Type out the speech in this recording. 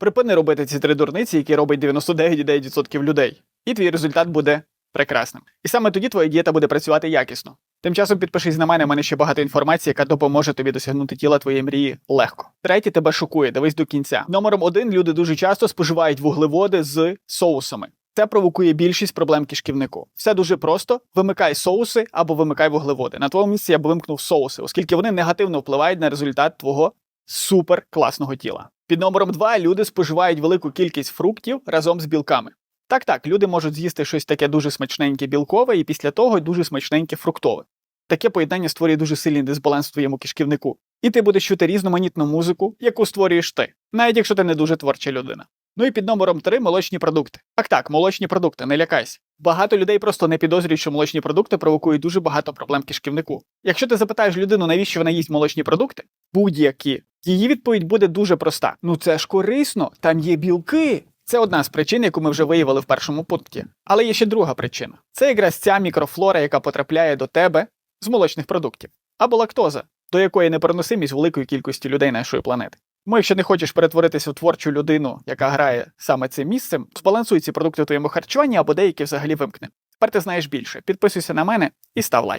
Припини робити ці три дурниці, які робить 99,9% людей, і твій результат буде прекрасним. І саме тоді твоя дієта буде працювати якісно. Тим часом підпишись на мене, у мене ще багато інформації, яка допоможе тобі досягнути тіла твоєї мрії легко. Третє тебе шокує, дивись до кінця. Номером один люди дуже часто споживають вуглеводи з соусами. Це провокує більшість проблем кишківнику. Все дуже просто: вимикай соуси або вимикай вуглеводи. На твоєму місці я б вимкнув соуси, оскільки вони негативно впливають на результат твого супер класного тіла. Під номером 2 люди споживають велику кількість фруктів разом з білками. Так, так, люди можуть з'їсти щось таке дуже смачненьке білкове і після того дуже смачненьке фруктове. Таке поєднання створює дуже сильний дисбаланс в твоєму кишківнику. І ти будеш чути різноманітну музику, яку створюєш ти, навіть якщо ти не дуже творча людина. Ну і під номером 3 молочні продукти. Так, так, молочні продукти, не лякайся. Багато людей просто не підозрюють, що молочні продукти провокують дуже багато проблем кишківнику. Якщо ти запитаєш людину, навіщо вона їсть молочні продукти, будь-які, її відповідь буде дуже проста: ну це ж корисно, там є білки. Це одна з причин, яку ми вже виявили в першому пункті. Але є ще друга причина: це якраз ця мікрофлора, яка потрапляє до тебе з молочних продуктів, або лактоза, до якої непереносимість великої кількості людей нашої планети. Тому, якщо не хочеш перетворитися в творчу людину, яка грає саме цим місцем, збалансуй ці продукти в твоєму харчуванні або деякі взагалі вимкни. Тепер ти знаєш більше. Підписуйся на мене і став лайк.